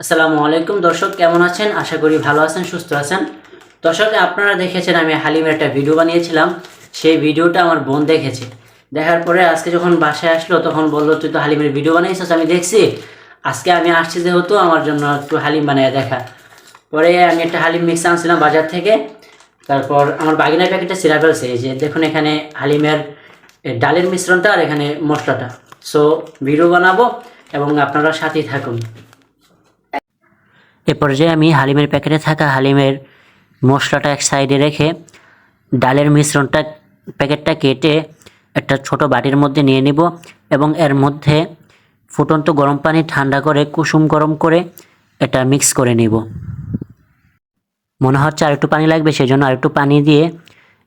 আসসালামু আলাইকুম দর্শক, কেমন আছেন? আশা করি ভালো আছেন, সুস্থ আছেন। দর্শক, আপনারা দেখেছেন আমি হালিমের একটা ভিডিও বানিয়েছিলাম। সেই ভিডিওটা আমার বোন দেখেছে। দেখার পরে আজকে যখন বাসায় আসলো, তখন বলল, তুই তো হালিমের ভিডিও বানিয়েছিস, আমি দেখছি। আজকে আমি আসছি যেহেতু, আমার জন্য একটু হালিম বানিয়ে দেখা। পরে আমি একটা হালিম মিক্স আনছিলাম বাজার থেকে। তারপর আমার বাগিনার প্যাকেটটা সিরা ফেলছে। যে দেখুন এখানে হালিমের ডালের মিশ্রণটা আর এখানে মশলাটা। সো ভিডিও বানাবো এবং আপনারা সাথেই থাকুন। এ পর্যায়ে আমি হালিমের প্যাকেটে থাকা হালিমের মশলাটা এক সাইডে রেখে ডালের মিশ্রণটা, প্যাকেটটা কেটে একটা ছোট বাটির মধ্যে নিয়ে নিব এবং এর মধ্যে ফুটন্ত গরম পানি ঠান্ডা করে, কুসুম গরম করে এটা মিক্স করে নিব। মনে হচ্ছে আর একটু পানি লাগবে, সেজন্য আর একটু পানি দিয়ে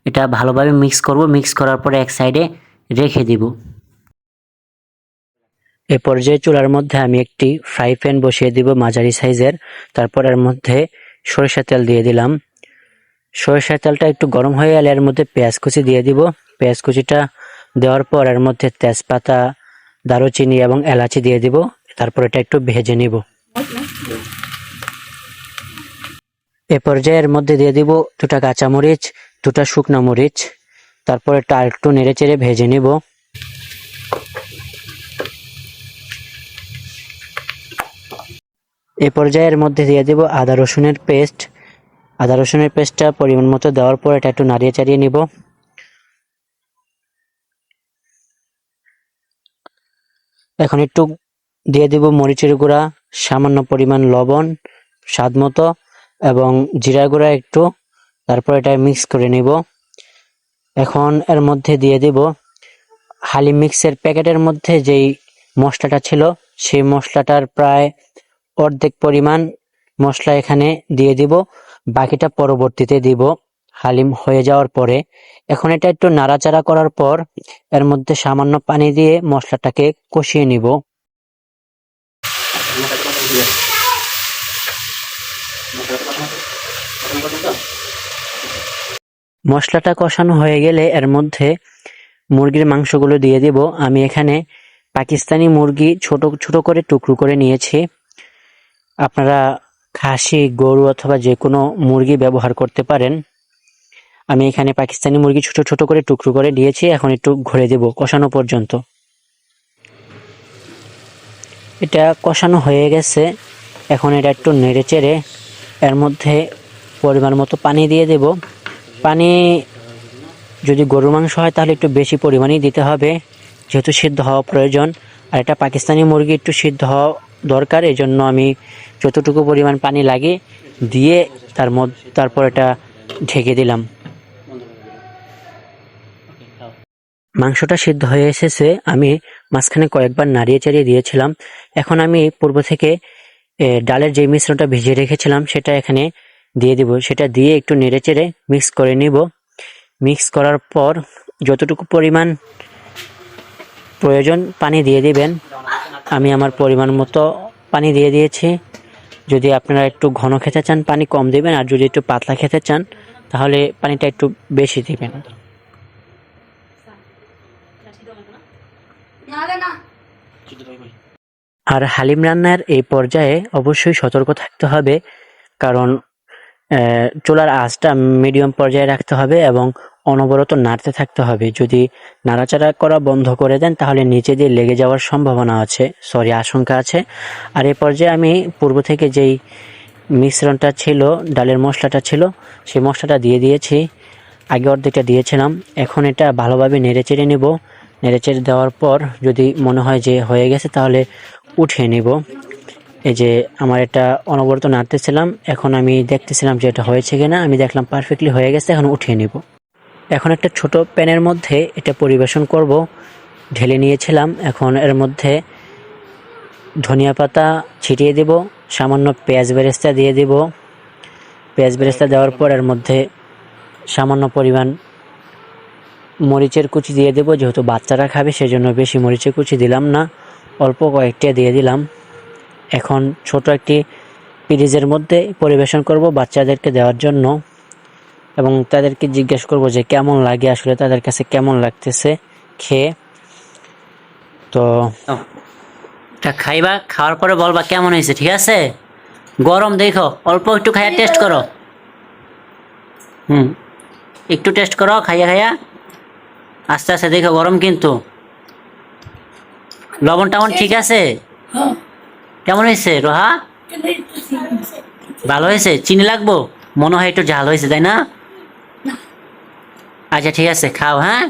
এটা ভালোভাবে মিক্স করব। মিক্স করার পরে এক সাইডে রেখে দিব। এ পর্যায়ে চুলার মধ্যে আমি একটি ফ্রাই প্যান বসিয়ে দিব মাঝারি সাইজের। তারপর এর মধ্যে সরিষা তেল দিয়ে দিলাম। সরিষার তেলটা একটু গরম হয়ে গেলে এর মধ্যে পেঁয়াজ কুচি দিয়ে দিব। পেঁয়াজ কুচিটা দেওয়ার পর এর মধ্যে তেজপাতা, দারুচিনি এবং এলাচি দিয়ে দিব। তারপর এটা একটু ভেজে নিব। এ পর্যায়ে এর মধ্যে দিয়ে দিব দুটা কাঁচামরিচ, দুটা শুকনো মরিচ। তারপর এটা একটু নেড়ে চেড়ে ভেজে নিব। এ পর্যায়ের মধ্যে দিয়ে দেব আদা রসুনের পেস্ট। আদা রসুনের পেস্টটা পরিমাণ মতো দেওয়ার পর এটা একটু নাড়িয়ে চাড়িয়ে নিব। এখন একটু দিয়ে দেব মরিচের গুঁড়া, সামান্য পরিমাণ লবণ, স্বাদ মতো, এবং জিরা গুঁড়া একটু, তারপর এটা মিক্স করে নিব। এখন এর মধ্যে দিয়ে দিব হালি মিক্সের প্যাকেটের মধ্যে যেই মশলাটা ছিল, সেই মশলাটার প্রায় অর্ধেক পরিমাণ মশলা এখানে দিয়ে দিব। বাকিটা পরবর্তীতে দিব। হালিম হয়ে যাওয়ার পরে এখন এটা একটু নাড়াচাড়া করার পর এর মধ্যে সামান্য পানি দিয়ে মশলাটাকে কষিয়ে নিব। মশলাটা কষানো হয়ে গেলে এর মধ্যে মুরগির মাংসগুলো দিয়ে দিব। আমি এখানে পাকিস্তানি মুরগি ছোট ছোট করে টুকরো করে নিয়েছি। আপনারা খাসি, গরু অথবা যে কোনো মুরগি ব্যবহার করতে পারেন। আমি এখানে পাকিস্তানি মুরগি ছোট ছোট করে টুকরো করে দিয়েছি, এখন একটু ঘুরে দেব কষানো পর্যন্ত। এটা কষানো হয়ে গেছে। এখন এটা একটু নেড়ে চেড়ে এর মধ্যে পরিমাণ মতো পানি দিয়ে দেব। পানি যদি গরুর মাংস হয়, তাহলে একটু বেশি পরিমাণেই দিতে হবে। যেহেতু সিদ্ধ হওয়া প্রয়োজন, আর এটা পাকিস্তানি মুরগি, একটু সিদ্ধ হওয়া দরকার এই জন্য আমি যতটুকু পরিমাণ পানি লাগে দিয়ে তার মধ্যে, তারপর এটা ঢেকে দিলাম। মাংসটা সিদ্ধ হয়ে এসেছে, আমি মাঝখানে কয়েকবার নাড়িয়ে চাড়িয়ে দিয়েছিলাম। এখন আমি পূর্ব থেকে ডালের যে মিশ্রণটা ভিজিয়ে রেখেছিলাম, সেটা এখানে দিয়ে দিব। সেটা দিয়ে একটু নেড়ে চেড়ে মিক্স করে নিব। মিক্স করার পর যতটুকু পরিমাণ প্রয়োজন, পানি দিয়ে দিবেন। আমি আমার পরিমাণ মতো পানি দিয়ে দিয়েছি। যদি আপনারা একটু ঘন খেতে চান, পানি কম দেবেন, আর যদি একটু পাতলা খেতে চান, তাহলে পানিটা একটু বেশি দিবেন। আর হালিম রান্নার এই পর্যায়ে অবশ্যই সতর্ক থাকতে হবে, কারণ চুলার আঁচটা মিডিয়াম পর্যায়ে রাখতে হবে এবং অনবরত নাড়তে থাকতে হবে। যদি নাড়াচাড়া করা বন্ধ করে দেন, তাহলে নিচে দিয়ে লেগে যাওয়ার সম্ভাবনা আছে। সরি আশঙ্কা আছে। আর এ পর্যায়ে আমি পূর্ব থেকে যেই মিশ্রণটা ছিল, ডালের মশলাটা ছিল, সেই মশলাটা দিয়ে দিয়েছি। আগে অর্ধেকটা দিয়েছিলাম। এখন এটা ভালোভাবে নেড়ে চেড়ে নেব। নেড়ে চেড়ে দেওয়ার পর যদি মনে হয় যে হয়ে গেছে, তাহলে উঠিয়ে নেব। এই যে আমার এটা অনবরত নাড়তেছিলাম এখন আমি দেখতেছিলাম যে এটা হয়েছে কিনা, আমি দেখলাম পারফেক্টলি হয়ে গেছে, এখন উঠিয়ে নিব। এখন একটা ছোট প্যানের মধ্যে এটা পরিবেশন করব। ঢেলে নিয়েছিলাম, এখন এর মধ্যে ধনিয়া পাতা ছিটিয়ে দেব, সামান্য পেঁয়াজ বেরেস্তা দিয়ে দেব। পেঁয়াজ বেরেস্তা দেওয়ার পর এর মধ্যে সামান্য পরিমাণ মরিচের কুচি দিয়ে দেব, যেহেতু বাচ্চারা খাবে, সেজন্য বেশি মরিচের কুচি দিলাম না, অল্প কয়েকটা দিয়ে দিলাম। এখন ছোট একটি পিরিজের মধ্যে পরিবেশন করব বাচ্চাদেরকে দেওয়ার জন্য এবং তাদেরকে জিজ্ঞেস করব যে কেমন লাগে আসলে তাদের কাছে কেমন লাগতেছে খেয়ে। তো তা খাইবা খাওয়ার পরে বলবা কেমন হয়েছে ঠিক আছে? গরম দেখো অল্প একটু খাইয়া টেস্ট করো। হুম একটু টেস্ট করো খাইয়া খাইয়া। আস্তে আস্তে দেখো গরম কিন্তু। লবণ টবণ ঠিক আছে? হ্যাঁ। কেমন হয়েছে রোহা? ভালো হয়েছে? চিনি লাগবো? মনে হয় একটু ঝাল হয়েছে তাই না? আচ্ছা ঠিক আছে খাও হ্যাঁ?